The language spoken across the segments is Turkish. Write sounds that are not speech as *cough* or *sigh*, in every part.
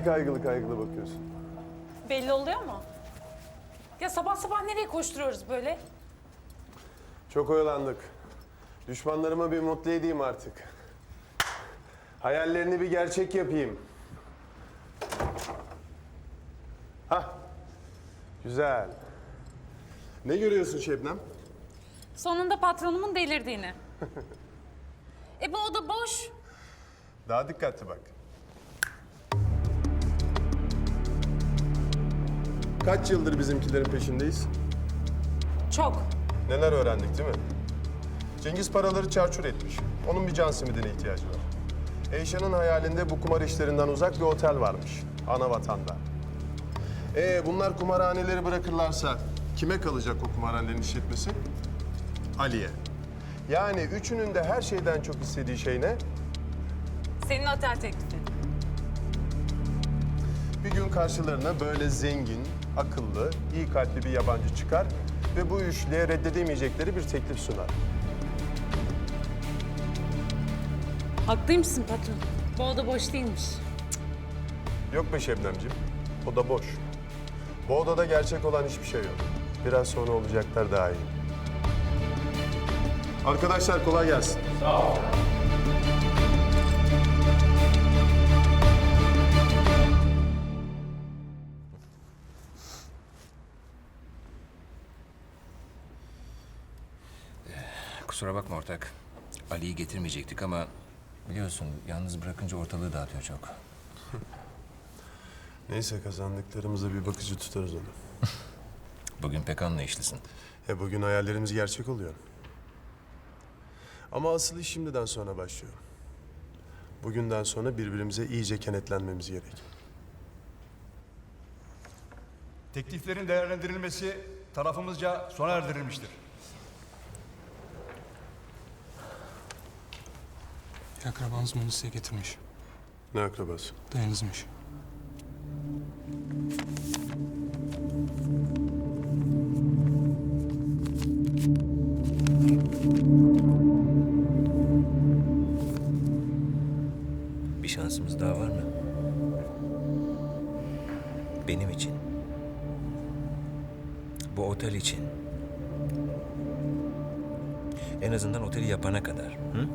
Niye kaygılı kaygılı bakıyorsun? Belli oluyor mu? Ya sabah sabah nereye koşturuyoruz böyle? Çok oyalandık. Düşmanlarıma bir mutlu edeyim artık. Hayallerini bir gerçek yapayım. Hah. Güzel. Ne görüyorsun Şebnem? Sonunda patronumun delirdiğini. *laughs* e bu oda boş. Daha dikkatli bak. Kaç yıldır bizimkilerin peşindeyiz? Çok. Neler öğrendik değil mi? Cengiz paraları çarçur etmiş. Onun bir can simidine ihtiyacı var. Eyşan'ın hayalinde bu kumar işlerinden uzak bir otel varmış. Ana vatanda. Ee bunlar kumarhaneleri bırakırlarsa kime kalacak o kumarhanelerin işletmesi? Ali'ye. Yani üçünün de her şeyden çok istediği şey ne? Senin otel teklifi. Bir gün karşılarına böyle zengin, akıllı, iyi kalpli bir yabancı çıkar ve bu üçlüye reddedemeyecekleri bir teklif sunar. Haklıymışsın patron. Bu oda boş değilmiş. Yok be Şebnemciğim, o da boş. Bu odada gerçek olan hiçbir şey yok. Biraz sonra olacaklar daha iyi. Arkadaşlar kolay gelsin. Kusura bakma ortak. Ali'yi getirmeyecektik ama biliyorsun yalnız bırakınca ortalığı dağıtıyor çok. *laughs* Neyse kazandıklarımızda bir bakıcı tutarız onu. *laughs* Bugün pek anlayışlısın. E bugün hayallerimiz gerçek oluyor. Ama asıl iş şimdiden sonra başlıyor. Bugünden sonra birbirimize iyice kenetlenmemiz gerek. Tekliflerin değerlendirilmesi tarafımızca sona erdirilmiştir. Bir akrabanız bunu size getirmiş. Ne akrabası? Dayınızmış. Bir şansımız daha var mı? Benim için. Bu otel için. En azından oteli yapana kadar. Hı?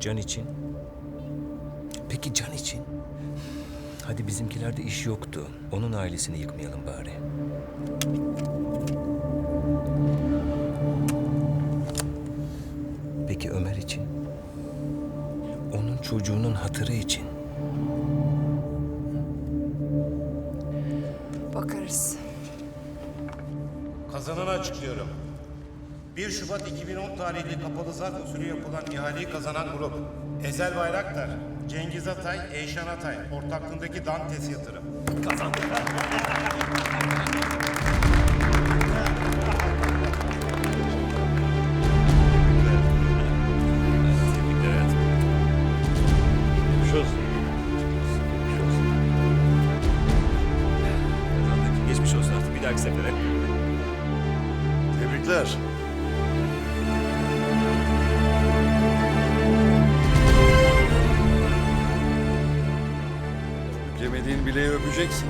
Can için. Peki Can için? Hadi bizimkilerde iş yoktu. Onun ailesini yıkmayalım bari. Peki Ömer için? Onun çocuğunun hatırı için. Bakarız. Kazananı açıklıyorum. 1 Şubat 2010 tarihli kapalı zarf usulü yapılan ihaleyi kazanan grup. Ezel Bayraktar, Cengiz Atay, Eyşan Atay ortaklığındaki Dantes Yatırım. Geçmiş olsun artık bir dahaki sefere. Tebrikler. Yemediğin bileği öpeceksin.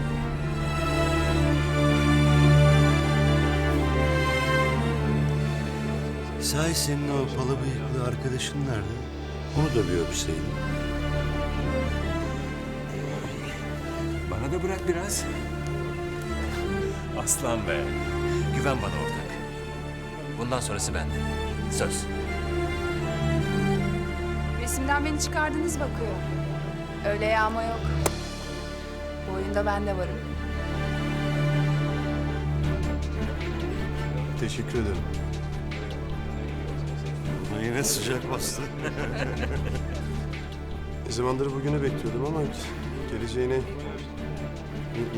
Sahi senin o palı bıyıklı arkadaşın nerede? Onu da bir öpseydin. Bana da bırak biraz. Aslan be. Güven bana ortak. Bundan sonrası bende. Söz. Resimden beni çıkardınız bakıyor. Öyle yağma yok. Oyunda ben de varım. Teşekkür ederim. Buna yine sıcak bastı. Ne *laughs* zamandır bugünü bekliyordum ama geleceğine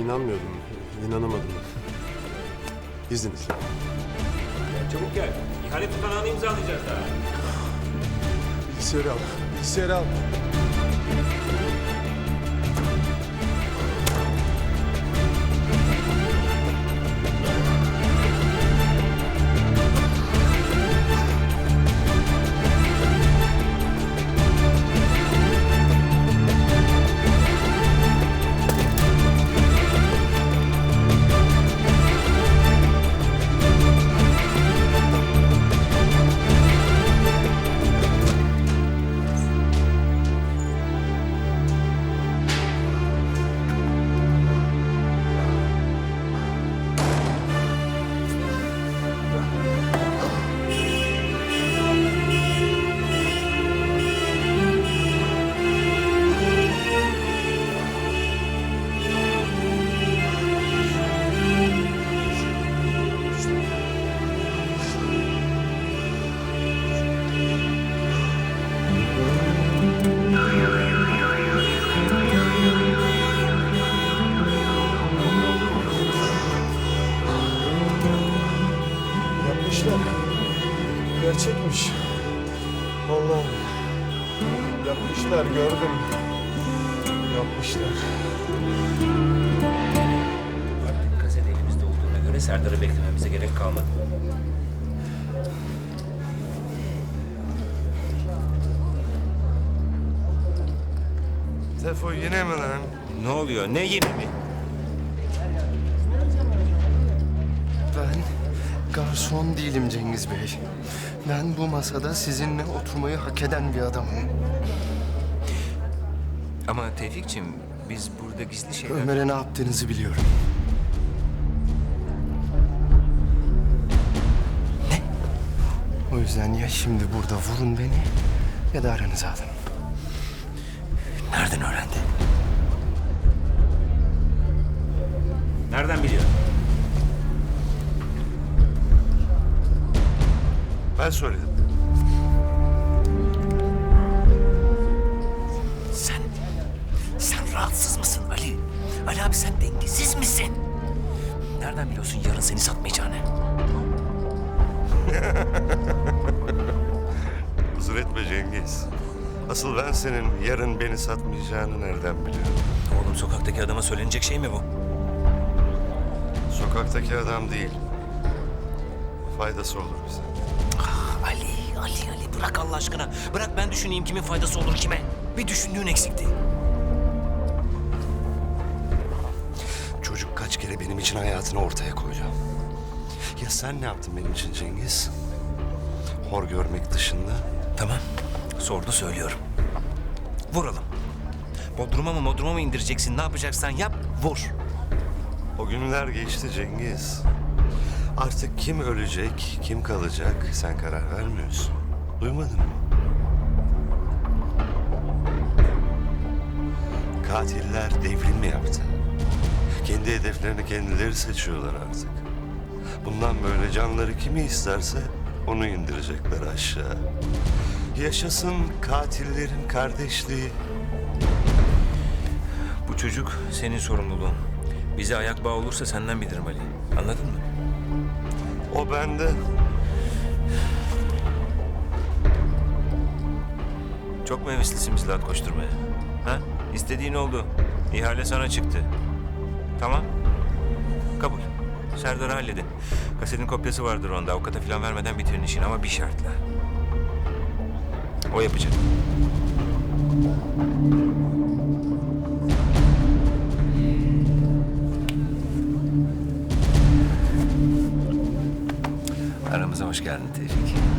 inanmıyordum, inanamadım. İzninizle. Çabuk gel. İhale tutanağını imzalayacağız daha. Bilgisayarı al, bilgisayarı al. Yapmış. Allah'ım. Yapmışlar gördüm. Yapmışlar. Artık kaset elimizde olduğuna göre Serdar'ı beklememize gerek kalmadı. Tefo yine mi lan? Ne oluyor? Ne yeni mi? Ben garson değilim Cengiz Bey. Ben bu masada sizinle oturmayı hak eden bir adamım. Ama Tevfik'cim biz burada gizli şeyler... Ömer'e ne yaptığınızı biliyorum. Ne? O yüzden ya şimdi burada vurun beni ya da aranıza alın. Nereden öğrendi? Nereden biliyor? Ben söyledim. Sen, sen rahatsız mısın Ali? Ali abi sen dengesiz misin? Nereden biliyorsun yarın seni satmayacağını? *laughs* Huzur etme Cengiz. Asıl ben senin yarın beni satmayacağını nereden biliyorum? Oğlum sokaktaki adama söylenecek şey mi bu? Sokaktaki adam değil. Faydası olur bize. Ali, Ali, Ali bırak Allah aşkına. Bırak ben düşüneyim kimin faydası olur kime. Bir düşündüğün eksikti. Çocuk kaç kere benim için hayatını ortaya koydu. Ya sen ne yaptın benim için Cengiz? Hor görmek dışında. Tamam, sordu söylüyorum. Vuralım. Bodruma mı modruma mı indireceksin? Ne yapacaksan yap, vur. O günler geçti Cengiz. Artık kim ölecek, kim kalacak sen karar vermiyorsun. Duymadın mı? Katiller devrim mi yaptı? Kendi hedeflerini kendileri seçiyorlar artık. Bundan böyle canları kimi isterse onu indirecekler aşağı. Yaşasın katillerin kardeşliği. Bu çocuk senin sorumluluğun. Bize ayak bağı olursa senden bilirim Ali. Anladın mı? O bende. Çok mu heveslisin bizle at koşturmaya? Ha? İstediğin oldu. İhale sana çıktı. Tamam. Kabul. Serdar'ı halledin. Kasetin kopyası vardır onda. Avukata falan vermeden bitirin işini ama bir şartla. O yapacak. Aramıza hoş geldin Tevfik.